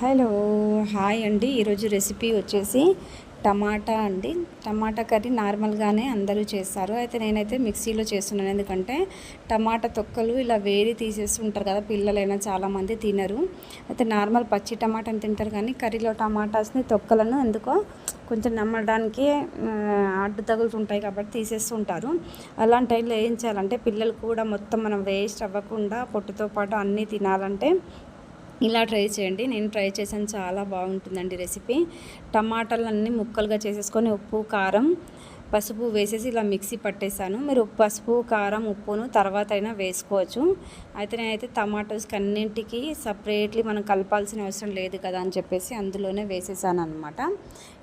Hello hi అండి. ఈరోజు recipe వచ్చేసి టమాటా అండి. టమాటా కర్రీ నార్మల్గానే అందరూ చేస్తారు. అయితే నేనైతే మిక్సీలో చేస్తున్నాను. ఎందుకంటే టమాటా తొక్కలు ఇలా వేడి తీసేసి ఉంటారు కదా పిల్లలైనా చాలామంది తినరు. అయితే నార్మల్ పచ్చి టమాటాని తింటారు కానీ కర్రీలో టమాటాస్ని తొక్కలను ఎందుకో కొంచెం నమ్మడానికి అడ్డు తగులుతుంటాయి కాబట్టి తీసేస్తుంటారు అలాంటి టైంలో ఏం చేయాలంటే పిల్లలు కూడా మొత్తం మనం వేస్ట్ అవ్వకుండా పొట్టుతో పాటు అన్నీ తినాలంటే ఇలా ట్రై చేయండి. నేను ట్రై చేశాను. చాలా బాగుంటుందండి రెసిపీ. టమాటాలన్నీ ముక్కలుగా చేసేసుకొని ఉప్పు కారం పసుపు వేసేసి ఇలా మిక్సీ పట్టేశాను. మీరు పసుపు కారం ఉప్పును తర్వాత అయినా వేసుకోవచ్చు. అయితే నేనైతే టమాటోస్కి అన్నింటికి సపరేట్లీ మనం కలపాల్సిన అవసరం లేదు కదా అని చెప్పేసి అందులోనే వేసేసాను అనమాట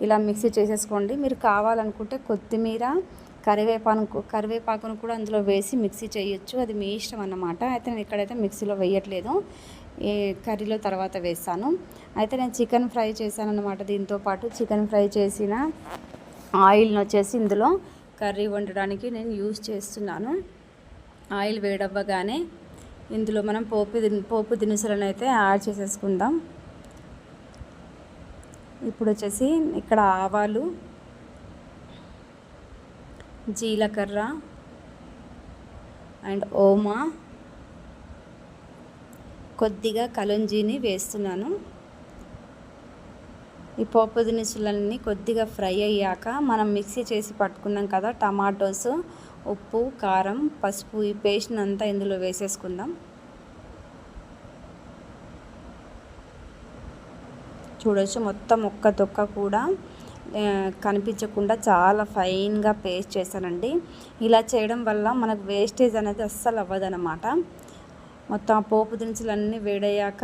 ఇలా మిక్సీ చేసేసుకోండి. మీరు కావాలనుకుంటే కొత్తిమీర కరివేపాకు కరివేపాకును కూడా అందులో వేసి మిక్సీ చేయొచ్చు. అది మీ ఇష్టం అన్నమాట. అయితే నేను ఇక్కడైతే మిక్సీలో వేయట్లేదు ఈ కర్రీలో తర్వాత వేస్తాను. అయితే నేను చికెన్ ఫ్రై చేశాను అనమాట దీంతో పాటు. చికెన్ ఫ్రై చేసిన ఆయిల్ని వచ్చేసి ఇందులో కర్రీ వండడానికి నేను యూస్ చేస్తున్నాను. ఆయిల్ వేడవ్వగానే ఇందులో మనం పోపు పోపు దినుసులను అయితే యాడ్ చేసేసుకుందాం. ఇప్పుడు వచ్చేసి ఇక్కడ ఆవాలు జీలకర్ర అండ్ ఓమా. కొద్దిగా కలంజీని వేస్తున్నాను. ఈ పోపు దినుసులన్నీ కొద్దిగా ఫ్రై అయ్యాక మనం మిక్సీ చేసి పట్టుకున్నాం కదా టమాటోస్ ఉప్పు కారం పసుపు ఈ పేస్ట్ని అంతా ఇందులో వేసేసుకుందాం. చూడొచ్చు మొత్తం ఒక్క తొక్క కూడా. కనిపించకుండా చాలా ఫైన్గా పేస్ట్ చేశానండి. ఇలా చేయడం వల్ల మనకు వేస్టేజ్ అనేది అస్సలు అవ్వదనమాట మొత్తం ఆ పోపు దినుసులన్నీ వేడయ్యాక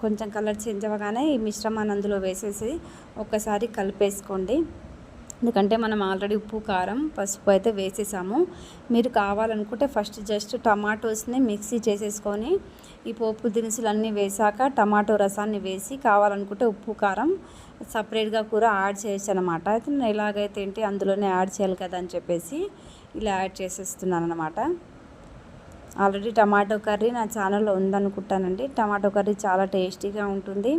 కొంచెం కలర్ చేంజ్ అవ్వగానే ఈ మిశ్రమాన్ని అందులో వేసేసి ఒక్కసారి కలిపేసుకోండి. ఎందుకంటే మనం ఆల్రెడీ ఉప్పు కారం పసుపు అయితే వేసేసాము. మీరు కావాలనుకుంటే ఫస్ట్ జస్ట్ టమాటోస్ని మిక్సీ చేసేసుకొని ఈ పోపు దినుసులు అన్నీ వేసాక టమాటో రసాన్ని వేసి కావాలనుకుంటే ఉప్పు కారం సపరేట్గా కూర యాడ్ చేయొచ్చు అనమాట అయితే నేను ఎలాగైతే ఏంటి అందులోనే యాడ్ చేయాలి కదా అని చెప్పేసి ఇలా యాడ్ చేసేస్తున్నాను అనమాట ఆల్రెడీ టమాటో కర్రీ నా ఛానల్లో ఉందనుకుంటానండి. టమాటో కర్రీ చాలా టేస్టీగా ఉంటుంది.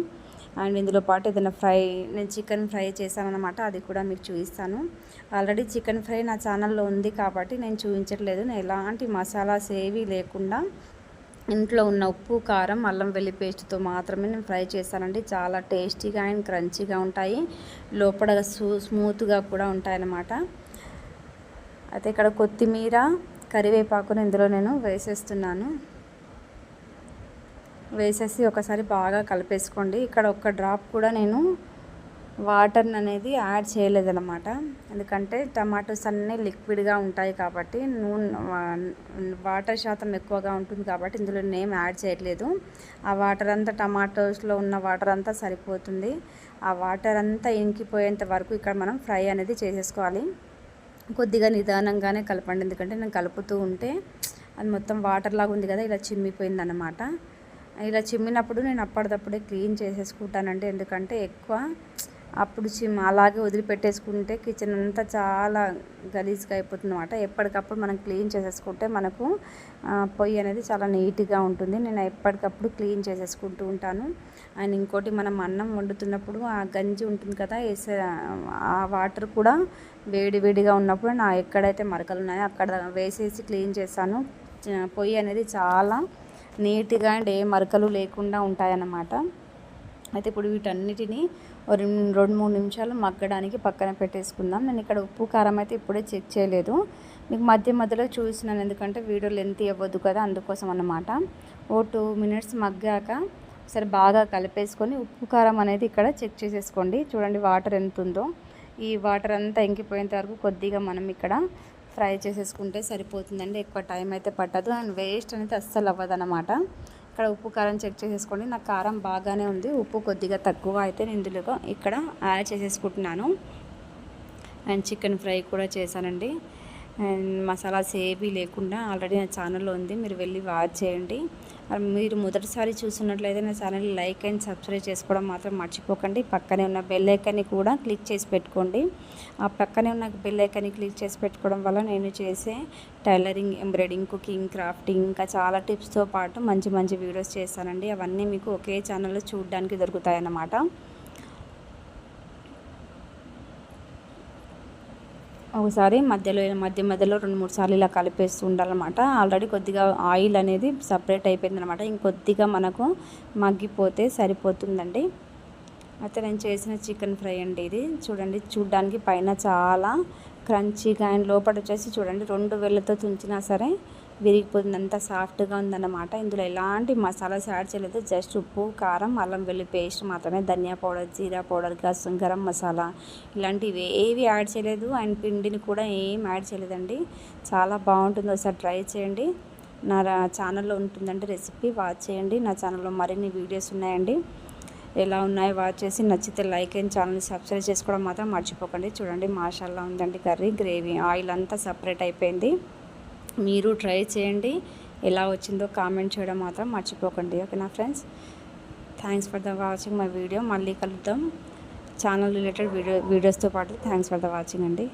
అండ్ ఇందులో పాటు ఏదైనా ఫ్రై నేను చికెన్ ఫ్రై చేశానన్నమాట అది కూడా మీకు చూపిస్తాను. ఆల్రెడీ చికెన్ ఫ్రై నా ఛానల్లో ఉంది కాబట్టి నేను చూపించట్లేదు. నేను ఎలాంటి మసాలాస్ ఏవి లేకుండా ఇంట్లో ఉన్న ఉప్పు కారం అల్లం వెల్లి పేస్ట్తో మాత్రమే నేను ఫ్రై చేశానండి చాలా టేస్టీగా అండ్ క్రంచీగా ఉంటాయి. లోపల స్మూత్గా కూడా ఉంటాయన్నమాట. అయితే ఇక్కడ కొత్తిమీర కరివేపాకును ఇందులో నేను వేసేస్తున్నాను. వేసేసి ఒకసారి బాగా కలిపేసుకోండి. ఇక్కడ ఒక్క డ్రాప్ కూడా నేను వాటర్ అనేది యాడ్ చేయలేదన్నమాట. ఎందుకంటే టమాటోస్ అన్నీ లిక్విడ్గా ఉంటాయి కాబట్టి నూనె వాటర్ శాతం ఎక్కువగా ఉంటుంది కాబట్టి ఇందులో నేమ్ యాడ్ చేయట్లేదు. ఆ వాటర్ అంతా టమాటోస్లో ఉన్న వాటర్ అంతా సరిపోతుంది. ఆ వాటర్ అంతా ఇంకిపోయేంత వరకు ఇక్కడ మనం ఫ్రై అనేది చేసేసుకోవాలి. కొద్దిగా నిదానంగానే కలపండి. ఎందుకంటే నేను కలుపుతూ ఉంటే అది మొత్తం వాటర్ లాగా ఉంది కదా ఇలా చిమ్మిపోయింది ఇలా చిమ్మినప్పుడు నేను అప్పటిదప్పుడే క్లీన్ చేసేసుకుంటానండి. ఎందుకంటే ఎక్కువ అప్పుడు చిమ్ అలాగే వదిలిపెట్టేసుకుంటే కిచెన్ అంతా చాలా గలీజ్గా అయిపోతుంది అనమాట ఎప్పటికప్పుడు మనం క్లీన్ చేసేసుకుంటే మనకు పొయ్యి అనేది చాలా నీట్గా ఉంటుంది. నేను ఎప్పటికప్పుడు క్లీన్ చేసేసుకుంటూ ఉంటాను. అండ్ ఇంకోటి మనం అన్నం వండుతున్నప్పుడు ఆ గంజి ఉంటుంది కదా వేసే ఆ వాటర్ కూడా వేడి వేడిగా ఉన్నప్పుడు నా ఎక్కడైతే మరకలు ఉన్నాయో అక్కడ వేసేసి క్లీన్ చేస్తాను. పొయ్యి అనేది చాలా నీట్గా అండ్ ఏ మరకలు లేకుండా ఉంటాయన్నమాట. అయితే ఇప్పుడు వీటన్నిటిని రెండు రెండు మూడు నిమిషాలు మగ్గడానికి పక్కన పెట్టేసుకుందాం. నేను ఇక్కడ ఉప్పు కారం అయితే ఇప్పుడే చెక్ చేయలేదు. మీకు మధ్య మధ్యలో చూసినాను ఎందుకంటే వీడియో లెంత్ ఇవ్వద్దు కదా అందుకోసం అన్నమాట. ఓ టూ మినిట్స్ మగ్గాక ఒకసారి బాగా కలిపేసుకొని ఉప్పు కారం అనేది ఇక్కడ చెక్ చేసేసుకోండి. చూడండి వాటర్ ఎంత ఉందో. ఈ వాటర్ అంతా ఇంకిపోయేంత వరకు కొద్దిగా మనం ఇక్కడ ఫ్రై చేసేసుకుంటే సరిపోతుందండి. ఎక్కువ టైం అయితే పట్టదు. అండ్ వేస్ట్ అనేది అస్సలు అవ్వదన్నమాట. ఇక్కడ ఉప్పు కారం చెక్ చేసేసుకోండి. నాకు కారం బాగానే ఉంది. ఉప్పు కొద్దిగా తక్కువ అయితే నేను ఇందులో ఇక్కడ యాడ్ చేసేసుకుంటున్నాను. అండ్ చికెన్ ఫ్రై కూడా చేశానండి. అండ్ మసాలాస్ ఏవి లేకుండా ఆల్రెడీ నా ఛానల్లో ఉంది. మీరు వెళ్ళి వాచ్ చేయండి. మీరు మొదటిసారి చూసినట్లయితే నా ఛానల్ లైక్ అండ్ సబ్స్క్రైబ్ చేసుకోవడం మాత్రం మర్చిపోకండి. పక్కనే ఉన్న బెల్ ఐకాన్ని కూడా క్లిక్ చేసి పెట్టుకోండి. ఆ పక్కనే ఉన్న బెల్ ఐకాన్ని క్లిక్ చేసి పెట్టుకోవడం వల్ల నేను చేసే టైలరింగ్ ఎంబ్రాయిడింగ్ కుకింగ్ క్రాఫ్టింగ్ ఇంకా చాలా టిప్స్తో పాటు మంచి మంచి వీడియోస్ చేస్తానండి. అవన్నీ మీకు ఒకే ఛానల్లో చూడడానికి దొరుకుతాయి అన్నమాట ఒకసారి మధ్యలో మధ్య మధ్యలో రెండు మూడు సార్లు ఇలా కలిపేస్తూ ఉండాలన్నమాట. ఆల్రెడీ కొద్దిగా ఆయిల్ అనేది సపరేట్ అయిపోయింది అనమాట ఇంకొద్దిగా మనకు మగ్గిపోతే సరిపోతుందండి. అయితే నేను చేసిన చికెన్ ఫ్రై అండి ఇది. చూడండి చూడ్డానికి పైన చాలా క్రంచీగా అండ్ లోపల వచ్చేసి చూడండి రెండు వేళ్ళతో తుంచినా సరే విరిగిపోతుంది అంత సాఫ్ట్గా ఉందన్నమాట. ఇందులో ఎలాంటి మసాలాస్ యాడ్ చేయలేదు. జస్ట్ ఉప్పు కారం అల్లం వెల్లి పేస్ట్ మాత్రమే. ధనియా పౌడర్ జీరా పౌడర్ గసం గరం మసాలా ఇలాంటివి ఏవి యాడ్ చేయలేదు. అండ్ పిండిని కూడా ఏం యాడ్ చేయలేదండి. చాలా బాగుంటుంది. ఒకసారి ట్రై చేయండి. నా ఛానల్లో ఉంటుందండి రెసిపీ వాచ్ చేయండి. నా ఛానల్లో మరిన్ని వీడియోస్ ఉన్నాయండి. ఎలా ఉన్నాయో వాచ్ చేసి నచ్చితే లైక్ అండ్ ఛానల్ని సబ్స్క్రైబ్ చేసుకోవడం మాత్రం మర్చిపోకండి. చూడండి మాషాల్లా ఉందండి కర్రీ. గ్రేవీ ఆయిల్ అంతా సపరేట్ అయిపోయింది. మీరు ట్రై చేయండి. ఎలా వచ్చిందో కామెంట్ చేయడం మాత్రం మర్చిపోకండి. ఓకేనా friends? Thanks for the watching my video మళ్ళీ కలుద్దాం. ఛానల్ రిలేటెడ్ వీడియో వీడియోస్తో పాటు థ్యాంక్స్ ఫర్ ద వాచింగ్ అండి.